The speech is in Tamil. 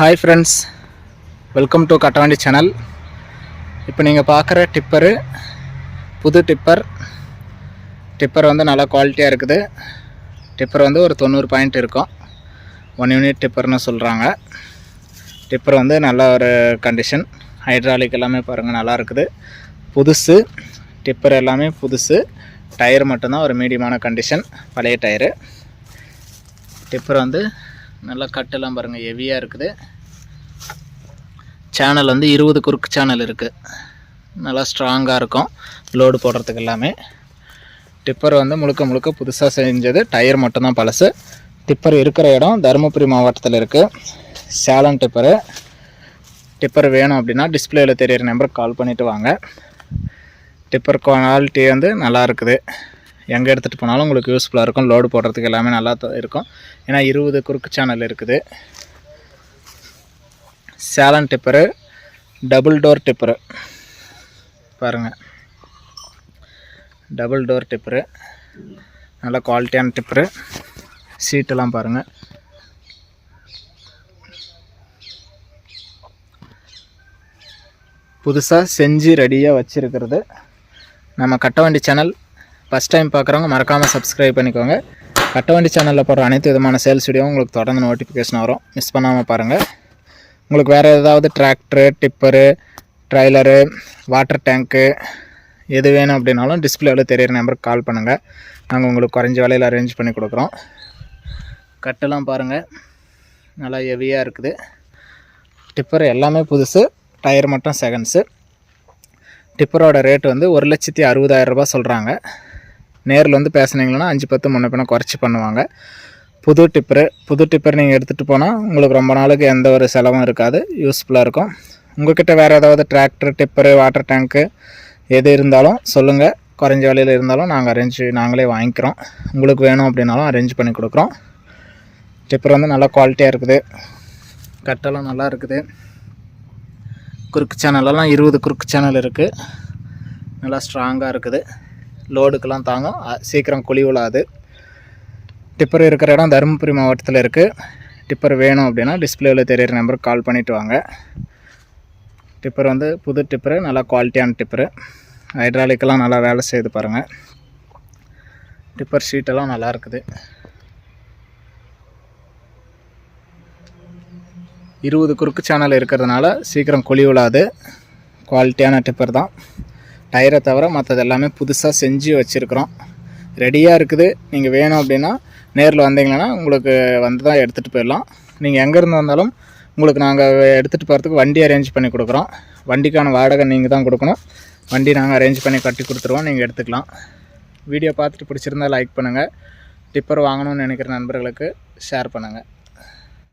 Hi friends welcome to Kattavandi channel இப்போ நீங்கள் பார்க்குற டிப்பரு புது டிப்பர் டிப்பர் வந்து நல்லா குவாலிட்டியாக இருக்குது. டிப்பர் வந்து ஒரு தொண்ணூறு பாயிண்ட் இருக்கும். ஒன் யூனிட் டிப்பர்னு சொல்கிறாங்க டிப்பர் வந்து நல்ல ஒரு கண்டிஷன் ஹைட்ராலிக் எல்லாமே பாருங்கள் நல்லா இருக்குது. புதுசு. டிப்பர் எல்லாமே புதுசு. டயர் மட்டும்தான் ஒரு மீடியமான கண்டிஷன் பழைய டயரு டிப்பர் வந்து நல்லா கட்டெல்லாம் பாருங்கள் ஹெவியாக இருக்குது. சேனல் வந்து இருபது குறுக்கு சேனல் இருக்குது நல்லா ஸ்ட்ராங்காக இருக்கும் லோடு போடுறதுக்கு எல்லாமே. டிப்பர் வந்து முழுக்க முழுக்க புதுசாக செஞ்சது. டயர் மட்டும்தான் பழசு. டிப்பர் இருக்கிற இடம் தருமபுரி மாவட்டத்தில் இருக்குது சேலம் டிப்பரு டிப்பர் வேணும் அப்படின்னா டிஸ்பிளேயில் தெரியிற நம்பருக்கு கால் பண்ணிவிட்டு வாங்க. டிப்பர் குவாலிட்டி வந்து நல்லா இருக்குது. எங்கே எடுத்துகிட்டு போனாலும் உங்களுக்கு யூஸ்ஃபுல்லாக இருக்கும். லோடு போடுறதுக்கு எல்லாமே நல்லா இருக்கும். ஏன்னா இருபது குறுக்கு சேனல் இருக்குது. Salem tipper double door tipper பாருங்கள் டபுள் டோர் டிப்பரு நல்ல குவாலிட்டியான டிப்பரு சீட்டெல்லாம் பாருங்கள் புதுசாக செஞ்சு ரெடியாக வச்சுருக்கிறது. நம்ம கட்டவண்டி சேனல் ஃபஸ்ட் டைம் பார்க்குறவங்க மறக்காமல் சப்ஸ்கிரைப் பண்ணிக்கோங்க. கட்டவண்டி சேனலில் போடுற அனைத்து விதமான சேல்ஸ் வீடியோவும் உங்களுக்கு தொடர்ந்து நோட்டிஃபிகேஷன் வரும். மிஸ் பண்ணாமல் பாருங்கள் உங்களுக்கு வேறு ஏதாவது tractor tipper trailer water tank எது வேணும் அப்படின்னாலும் டிஸ்பிளேவில் தெரியிற நம்பருக்கு கால் பண்ணுங்கள் நாங்கள் உங்களுக்கு குறைஞ்ச விலையில் அரேஞ்ச் பண்ணி கொடுக்குறோம். கட்டெல்லாம் பாருங்கள் நல்லா ஹெவியாக இருக்குது. டிப்பர் எல்லாமே புதுசு. டயர் மட்டும் செகண்ட்ஸு டிப்பரோட ரேட் வந்து ஒரு லட்சத்தி அறுபதாயிரம் சொல்கிறாங்க நேரில் வந்து பேசுனீங்கன்னா அஞ்சு பத்து முன்ன பின்ன குறைச்சி பண்ணுவாங்க. புது டிப்பரு புது டிப்பர் நீங்கள் எடுத்துகிட்டு போனால் உங்களுக்கு ரொம்ப நாளுக்கு எந்த ஒரு செலவும் இருக்காது. யூஸ்ஃபுல்லாக இருக்கும். உங்கள்கிட்ட வேறு ஏதாவது டிராக்டர் டிப்பரு வாட்டர் டேங்க்கு எது இருந்தாலும் சொல்லுங்கள் குறைஞ்ச விலையில் இருந்தாலும் நாங்கள் அரேஞ்ச் நாங்களே வாங்கிக்கிறோம். உங்களுக்கு வேணும் அப்படின்னாலும் அரேஞ்ச் பண்ணி கொடுக்குறோம். டிப்பர் வந்து நல்லா குவாலிட்டியாக இருக்குது. கட்டெல்லாம் நல்லா இருக்குது. குறுக்கு சேனலெல்லாம் இருபது குறுக்கு சேனல் இருக்குது நல்லா ஸ்ட்ராங்காக இருக்குது. லோடுக்கெல்லாம் தாங்கும். சீக்கிரம் குழி விழாது டிப்பர் இருக்கிற இடம் தருமபுரி மாவட்டத்தில் இருக்குது டிப்பர் வேணும் அப்படின்னா டிஸ்பிளேவில் தெரியிற நம்பருக்கு கால் பண்ணிவிட்டு வாங்க. டிப்பர் வந்து புது டிப்பரு நல்லா குவாலிட்டியான டிப்பரு. ஹைட்ராலிக்கெல்லாம் நல்லா வேலை செய்து பாருங்கள் டிப்பர் ஷீட்டெல்லாம் நல்லா இருக்குது. இருபது குறுக்கு சேனல் இருக்கிறதுனால சீக்கிரம் குழி விழாது குவாலிட்டியான டிப்பர் தான். டயரை தவிர மற்றது எல்லாமே புதுசாக செஞ்சு வச்சுருக்குறோம். ரெடியாக இருக்குது. நீங்கள் வேணும் அப்படின்னா நேரில் வந்தீங்கன்னா உங்களுக்கு வந்து தான் எடுத்துகிட்டு போயிடலாம். நீங்கள் எங்கேருந்து வந்தாலும் உங்களுக்கு நாங்கள் எடுத்துகிட்டு போகிறதுக்கு வண்டி அரேஞ்ச் பண்ணி கொடுக்குறோம். வண்டிக்கான வாடகை நீங்கள் தான் கொடுக்கணும். வண்டி நாங்கள் அரேஞ்ச் பண்ணி கட்டி கொடுத்துருவோம். நீங்கள் எடுத்துக்கலாம். வீடியோ பார்த்துட்டு பிடிச்சிருந்தா லைக் பண்ணுங்கள் டிப்பர் வாங்கணும்னு நினைக்கிற நண்பர்களுக்கு ஷேர் பண்ணுங்கள்